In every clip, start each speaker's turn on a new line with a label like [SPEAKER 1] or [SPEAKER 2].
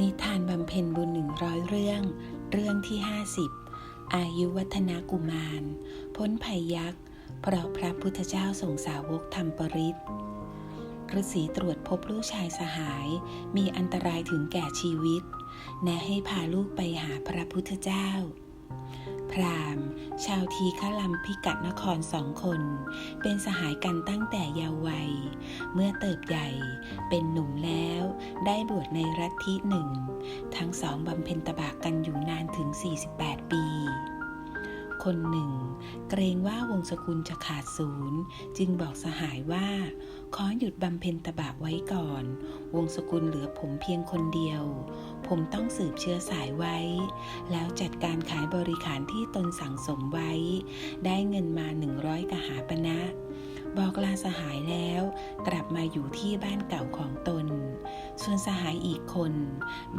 [SPEAKER 1] นิทานบำเพ็ญบุญหนึ่งร้อยเรื่อง เรื่องที่ 50 อายุวัฒนากุมาร พ้นภัยยักษ์ เพราะพระพุทธเจ้าส่งสาวกทำปริศฤาษีตรวจพบลูกชายสหาย มีอันตรายถึงแก่ชีวิต แนะให้พาลูกไปหาพระพุทธเจ้า พราหมณ์ ชาวทีฆลัมพิกัดนครสองคน เป็นสหายกันตั้งแต่เยาว์วัย เมื่อเติบใหญ่เป็นหนุ่มแล้ว ได้บวชในรัฐที่หนึ่ง ทั้งสองบำเพ็ญตบะกันอยู่นานถึง 48 ปี คนหนึ่ง เกรงว่าวงศกุลจะขาดศูนย์ จึงบอกสหายว่า ขอหยุดบำเพ็ญตบะไว้ก่อน วงศกุลเหลือผมเพียงคนเดียว ผมต้องสืบเชื้อสายไว้ แล้วจัดการขายบริขารที่ตนสั่งสมไว้ ได้เงินมาหนึ่งร้อยกหาปณะบอกลาสหายแล้วกลับมาอยู่ที่บ้านเก่าของตน ส่วนสหายอีกคน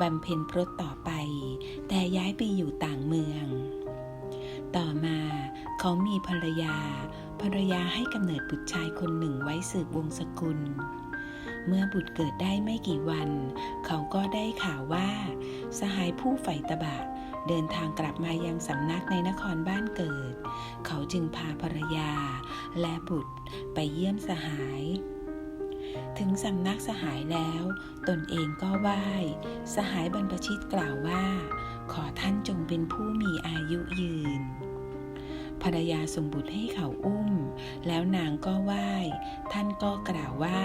[SPEAKER 1] บำเพ็ญพรตต่อไป แต่ย้ายไปอยู่ต่างเมือง ต่อมาเขามีภรรยา ภรรยาให้กำเนิดบุตรชายคนหนึ่งไว้สืบวงศกุล เมื่อบุตรเกิดได้ไม่กี่วัน เขาก็ได้ข่าวว่า สหายผู้ใฝ่ตบะเดินทางกลับมายังสำนักในนครบ้านเกิด เขาจึงพาภรรยาและบุตรไปเยี่ยมสหาย ถึงสำนักสหายแล้ว ตนเองก็ไหว้ สหายบรรพชิตกล่าวว่า ขอท่านจงเป็นผู้มีอายุยืน ภรรยาส่งบุตรให้เขาอุ้ม แล้วนางก็ไหว้ ท่านก็กล่าวว่า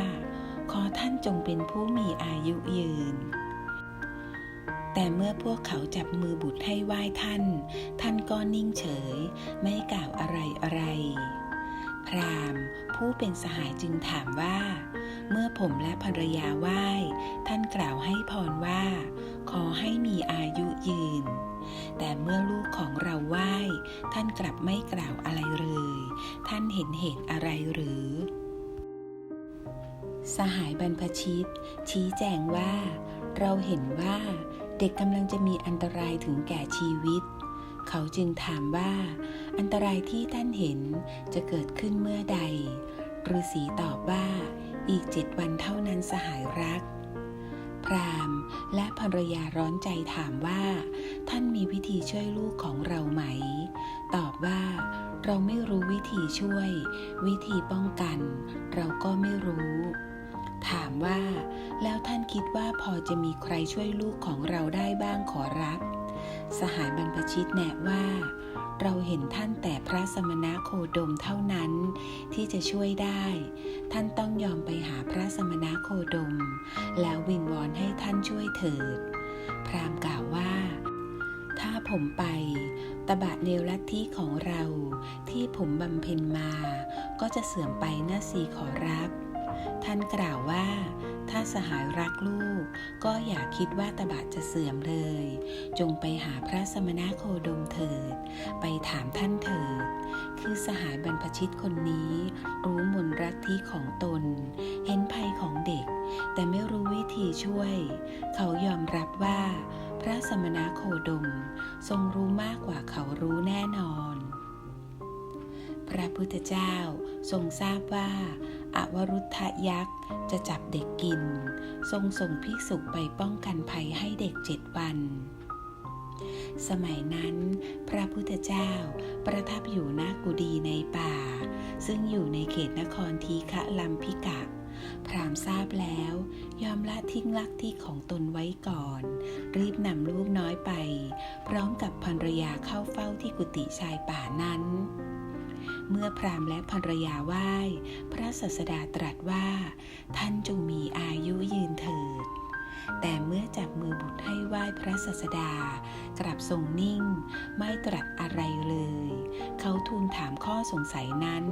[SPEAKER 1] ขอท่านจงเป็นผู้มีอายุยืน แต่เมื่อพวกเขาจับมือบุตรให้ไหว้ท่าน ท่านก็นิ่งเฉย ไม่กล่าวอะไรอะไร พราหมณ์ผู้เป็นสหายจึงถามว่า เมื่อผมและภรรยาไหว้ ท่านกล่าวให้พรว่า ขอให้มีอายุยืน แต่เมื่อลูกของเราไหว้ ท่านกลับไม่กล่าวอะไรเลย ท่านเห็นเหตุอะไรหรือ สหายบรรพชิต ชี้แจงว่า เราเห็นว่าเด็กกำลังจะมีอันตรายถึงแก่ชีวิต เขาจึงถามว่า อันตรายที่ท่านเห็นจะเกิดขึ้นเมื่อใดฤาษีตอบว่า อีกเจ็ดวันเท่านั้นสหายรัก พรามและภรรยาร้อนใจถามว่า ท่านมีวิธีช่วยลูกของเราไหม ตอบว่าเราไม่รู้วิธีช่วย วิธีป้องกัน เราก็ไม่รู้ ถามว่า แล้วท่านคิดว่าพอจะมีใครช่วยลูกของเราได้บ้างขอรับ สหายบรรพชิตแนะว่า เราเห็นท่านแต่พระสมณะโคดมเท่านั้นที่จะช่วยได้ ท่านต้องยอมไปหาพระสมณะโคดม แล้ววิงวอนให้ท่านช่วยเถิด พราหม์กล่าวว่า ถ้าผมไป ตบะเนวลัทธิของเราที่ผมบำเพ็ญมา ก็จะเสื่อมไปน่าสีขอรับ ท่านกล่าวว่า ถ้าสหายรักลูก ก็อย่าคิดว่าตบะจะเสื่อมเลย จงไปหาพระสมณะโคดมเถิด ไปถามท่านเถิด คือสหายบรรพชิตคนนี้ รู้มนรัทธิของตน เห็นภัยของเด็ก แต่ไม่รู้วิธีช่วย เขายอมรับว่า พระสมณะโคดม ทรงรู้มากกว่าเขารู้แน่นอน พระพุทธเจ้าทรงทราบว่า อวรุทธยักษ์จะจับเด็กกิน ทรงส่งภิกษุไปป้องกันภัยให้เด็กเจ็ดวัน สมัยนั้น พระพุทธเจ้าประทับอยู่ณกุดีในป่า ซึ่งอยู่ในเขตนครทีฆะลัมพิกะพรามทราบแล้ว ยอมละทิ้งลักที่ของตนไว้ก่อน รีบนำลูกน้อยไป พร้อมกับภรรยาเข้าเฝ้าที่กุฏิชายป่านั้น เมื่อพราหมณ์และภรรยาไหว้ พระศาสดาตรัสว่า ท่านจงมีอายุยืนเถิด แต่เมื่อจับมือบุตรให้ไหว้พระศาสดา กลับทรงนิ่ง ไม่ตรัสอะไรเลย เขาทูลถามข้อสงสัยนั้น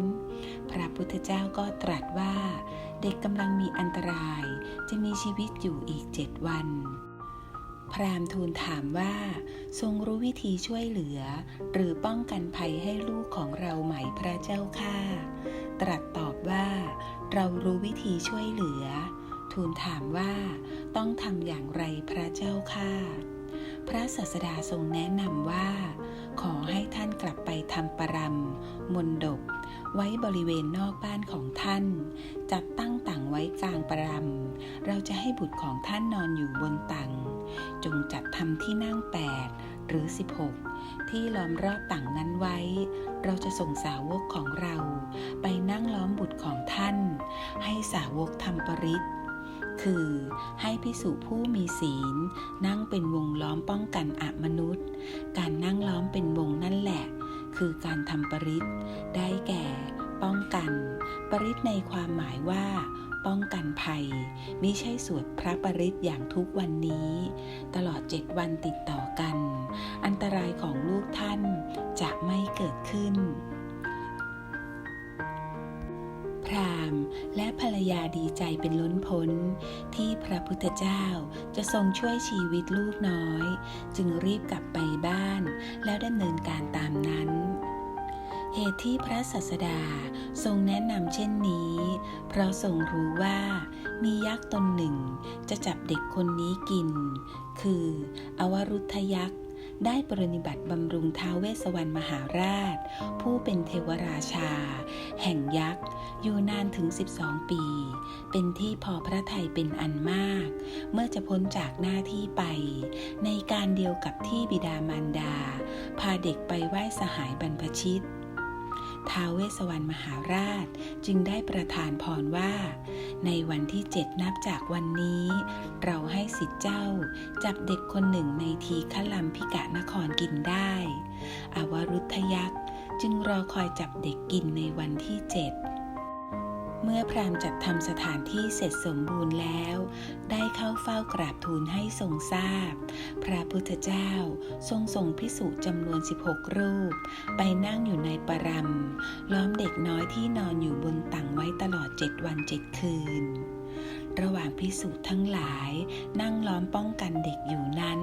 [SPEAKER 1] พระพุทธเจ้าก็ตรัสว่า เด็กกำลังมีอันตราย จะมีชีวิตอยู่อีกเจ็ดวัน พราหมณ์ทูลถามว่า ทรงรู้วิธีช่วยเหลือ หรือป้องกันภัยให้ลูกของเราไหมพระเจ้าข้าตรัสตอบว่า เรารู้วิธีช่วยเหลือ ทูลถามว่า ต้องทำอย่างไรพระเจ้าข้าพระศาสดาทรงแนะนำว่า ขอให้ท่านกลับไปทำปรำมนดบไว้บริเวณนอกบ้านของท่าน จัดตั้งต่างไว้กลางประรำเราจะให้บุตรของท่านนอนอยู่บนตัง จงจัดทำที่นั่งแปดหรือ 16 ที่ล้อมรอบต่างนั้นไว้ เราจะส่งสาวกของเรา ไปนั่งล้อมบุตรของท่าน ให้สาวกทำปริศคือให้พิสุผู้มีศีล นั่งเป็นวงล้อมป้องกันอมนุษย์ การนั่งล้อมเป็นวงนั่นแหละ คือการทำปริศได้แก่ ป้องกัน ปริศในความหมายว่า ป้องกันภัย มิใช่สวดพระปริศอย่างทุกวันนี้ ตลอดเจ็ดวันติดต่อกัน อันตรายของลูกท่านจะไม่เกิดขึ้น พราหมณ์และภรรยาดีใจเป็นล้นพ้น ที่พระพุทธเจ้าจะทรงช่วยชีวิตลูกน้อย จึงรีบกลับไปบ้านแล้วดำเนินการตามนั้น เหตุที่พระศาสดาทรงแนะนำเช่นนี้ เพราะทรงรู้ว่ามียักษ์ตนหนึ่งจะจับเด็กคนนี้กิน คืออวรุทธยักษ์ได้ปรนิบัติบำรุงท้าวเวสสวรรณมหาราช ผู้เป็นเทวราชา แห่งยักษ์ อยู่นานถึง 12 ปี เป็นที่พอพระทัยเป็นอันมาก เมื่อจะพ้นจากหน้าที่ไป ในการเดียวกับที่บิดามารดา พาเด็กไปไหว้สหายบรรพชิต ท้าวเวสสวรรณมหาราชจึงได้ประทานพรว่า ในวันที่เจ็ดนับจากวันนี้ เราให้สิทธิ์เจ้า จับเด็กคนหนึ่งในทีขลัมพิกะนครกินได้อวรุทธยักษ์จึงรอคอยจับเด็กกินในวันที่เจ็ด เมื่อพราหมณ์จัดทำสถานที่เสร็จสมบูรณ์แล้ว ได้เข้าเฝ้ากราบทูลให้ทรงทราบ พระพุทธเจ้าทรงส่งพิสุจำนวน 16 รูป ไปนั่งอยู่ในปรำล้อมเด็กน้อยที่นอนอยู่บนตังไว้ตลอดเจ็ดวันเจ็ดคืน ระหว่างพิสูจน์ทั้งหลาย นั่งล้อมป้องกันเด็กอยู่นั้น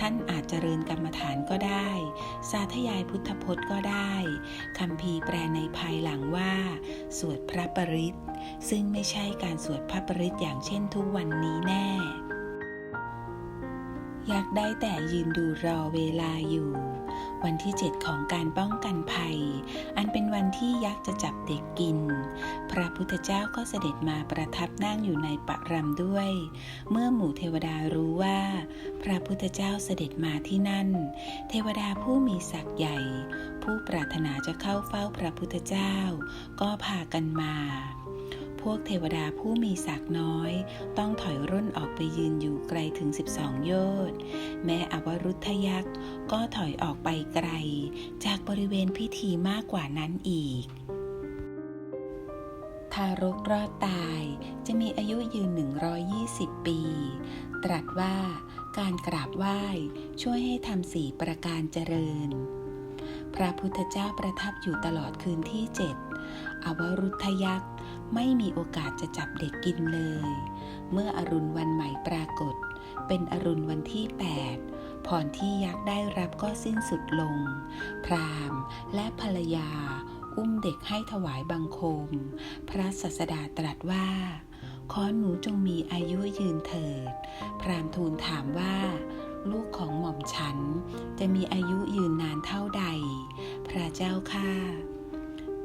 [SPEAKER 1] ท่านอาจเจริญกรรมฐานก็ได้ สาธยายพุทธพจน์ก็ได้คำพีแปลในภายหลังว่า สวดพระปริตซึ่งไม่ใช่การสวดพระปริตอย่างเช่นทุกวันนี้แน่อยากได้แต่ยืนดูรอเวลาอยู่ วันที่ 7 ของการป้องกันภัย อันเป็นวันที่ยักษ์จะจับเด็กกิน พระพุทธเจ้าก็เสด็จมาประทับนั่งอยู่ในปะรำด้วย เมื่อหมู่เทวดารู้ว่า พระพุทธเจ้าเสด็จมาที่นั่น เทวดาผู้มีศักย์ใหญ่ ผู้ปรารถนาจะเข้าเฝ้าพระพุทธเจ้า ก็พากันมา พวกเทวดาผู้มีศักย์น้อย ต้องถอยร่นออกไปยืนอยู่ไกลถึง 12 โยชน์ แม้อวรุทธยักษ์ก็ถอยออกไปไกล จากบริเวณพิธีมากกว่านั้นอีก ทารกรอดตายจะมีอายุยืน 120 ปี ตรัสว่าการกราบไหว้ช่วยให้ทำสี่ประการเจริญ พระพุทธเจ้าประทับอยู่ตลอดคืนที่เจ็ดอวรุทธยักษ์ ไม่มีโอกาสจะจับเด็กกินเลย เมื่ออรุณวันใหม่ปรากฏ เป็นอรุณวันที่ 8 พรที่ยักษ์ได้รับก็สิ้นสุดลง พรามและภรรยา อุ้มเด็กให้ถวายบังคม พระศาสดาตรัสว่า ขอหนูจงมีอายุยืนเถิด พรามทูลถามว่าลูกของหม่อมฉันจะมีอายุยืนนานเท่าใด พระเจ้าข้า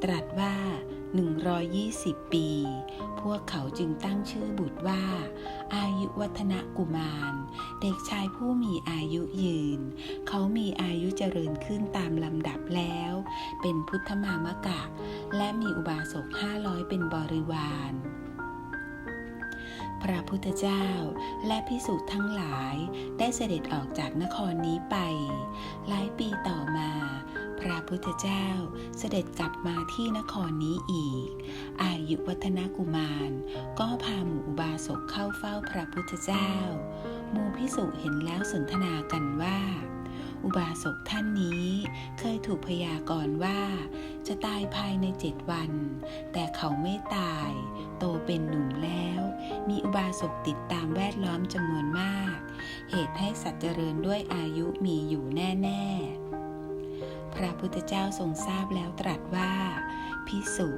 [SPEAKER 1] ตรัสว่า 120 ปี พวกเขาจึงตั้งชื่อบุตรว่า อายุวัฒนกุมาร เด็กชายผู้มีอายุยืน เขามีอายุเจริญขึ้นตามลำดับแล้ว เป็นพุทธมามกะ และมีอุบาสก 500 เป็นบริวารพระพุทธเจ้าและพิสุทั้งหลายได้เสด็จออกจากนครนี้ไป หลายปีต่อมา พระพุทธเจ้าเสด็จกลับมาที่นครนี้อีก อายุวัฒนกุมาร ก็พาหมู่อุบาสกเข้าเฝ้าพระพุทธเจ้า หมู่พิสุเห็นแล้วสนทนากันว่า อุบาสกท่านนี้เคยถูกพยากรณ์ว่า จะตายภายในเจ็ดวัน แต่เขาไม่ตาย โตเป็นหนุ่มแล้ว มีอุบาสกติดตามแวดล้อมจำนวนมาก เหตุให้สัตว์เจริญด้วยอายุมีอยู่แน่ ๆ พระพุทธเจ้าทรงทราบแล้วตรัสว่า พิสุ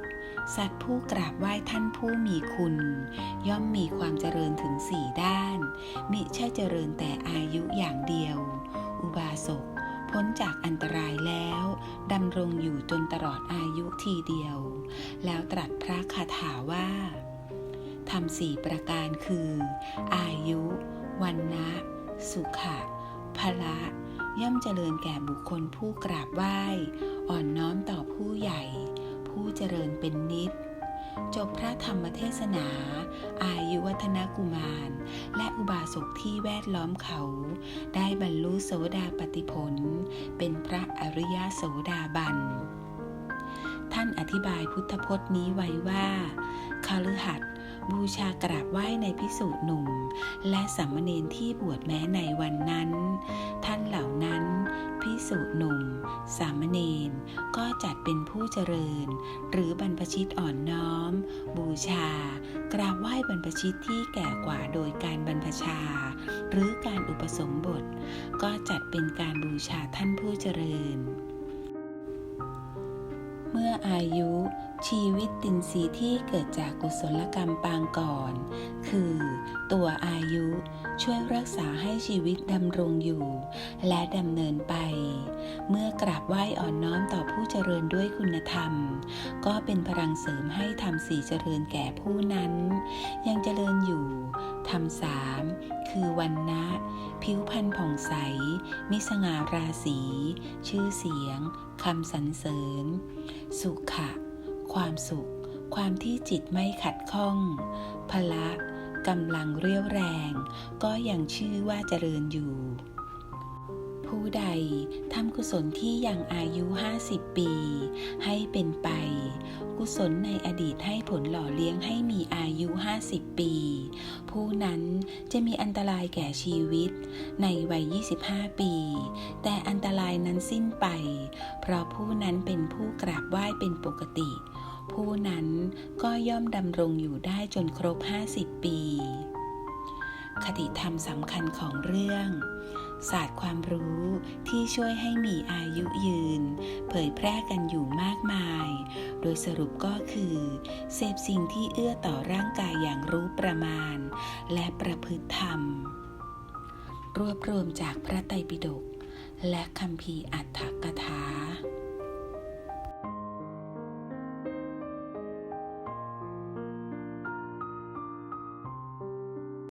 [SPEAKER 1] สัตว์ผู้กราบไหว้ท่านผู้มีคุณ ย่อมมีความเจริญถึงสี่ด้าน มิใช่เจริญแต่อายุอย่างเดียว อุบาสกพ้นจากอันตรายแล้วดำรงอยู่จนตลอดอายุทีเดียว แล้วตรัสพระคาถาว่าทำสี่ประการคือ อายุ วันนะ สุขะพละ ย่อมเจริญแก่บุคคลผู้กราบไหว้ อ่อนน้อมต่อผู้ใหญ่ ผู้เจริญเป็นนิด จบพระธรรมเทศนา อายุวัฒนกุมาร และอุบาสกที่แวดล้อมเขา ได้บรรลุโสดาปติผล เป็นพระอริยโสดาบัน ท่านอธิบายพุทธพจน์นี้ไว้ว่าคาลือหัดบูชากราบไหว้ในพิสูจน์หนุ่ม และสามเณรที่บวชแม้ในวันนั้น พิสูจน์หนุ่ม สามเณรก็จัดเป็นผู้เจริญ หรือบรรพชิตอ่อนน้อม บูชา กราบไหว้บรรพชิตที่แก่กว่าโดยการบรรพชา หรือการอุปสมบท ก็จัดเป็นการบูชาท่านผู้เจริญ เมื่ออายุ ชีวิตตินสีที่เกิดจากกุศลกรรมปางก่อน คือ ตัวอายุช่วยรักษาให้ชีวิตดำรงอยู่ และดำเนินไป เมื่อกราบไหว้อ่อนน้อมต่อผู้เจริญด้วยคุณธรรม ก็เป็นพลังเสริมให้ทำสีเจริญแก่ผู้นั้น ยังเจริญอยู่ทำสามคือวันนะผิวพรรณผ่องใส มิสง่าราศี ชื่อเสียงคำสรรเสริญ สุขะ ความสุข ความที่จิตไม่ขัดข้อง พละกำลังเรี่ยวแรง ก็ยังชื่อว่าเจริญอยู่ ผู้ใดทำกุศลที่ยังอายุ 50 ปี ให้เป็นไป กุศลในอดีตให้ผลหล่อเลี้ยงให้มีอายุ 50 ปี ผู้นั้นจะมีอันตรายแก่ชีวิต ในวัย 25 ปี แต่อันตรายนั้นสิ้นไป เพราะผู้นั้นเป็นผู้กราบไหว้เป็นปกติ ผู้นั้นก็ย่อมดำรงอยู่ได้จนครบ 50 ปี คติธรรมสำคัญของเรื่อง ศาสตร์ความรู้ที่ช่วยให้มีอายุยืน เผยแพร่กันอยู่มากมาย โดยสรุปก็คือ เสพสิ่งที่เอื้อต่อร่างกายอย่างรู้ประมาณ และประพฤติธรรม รวบรวมจากพระไตรปิฎกและคำพีร์อัตถกถา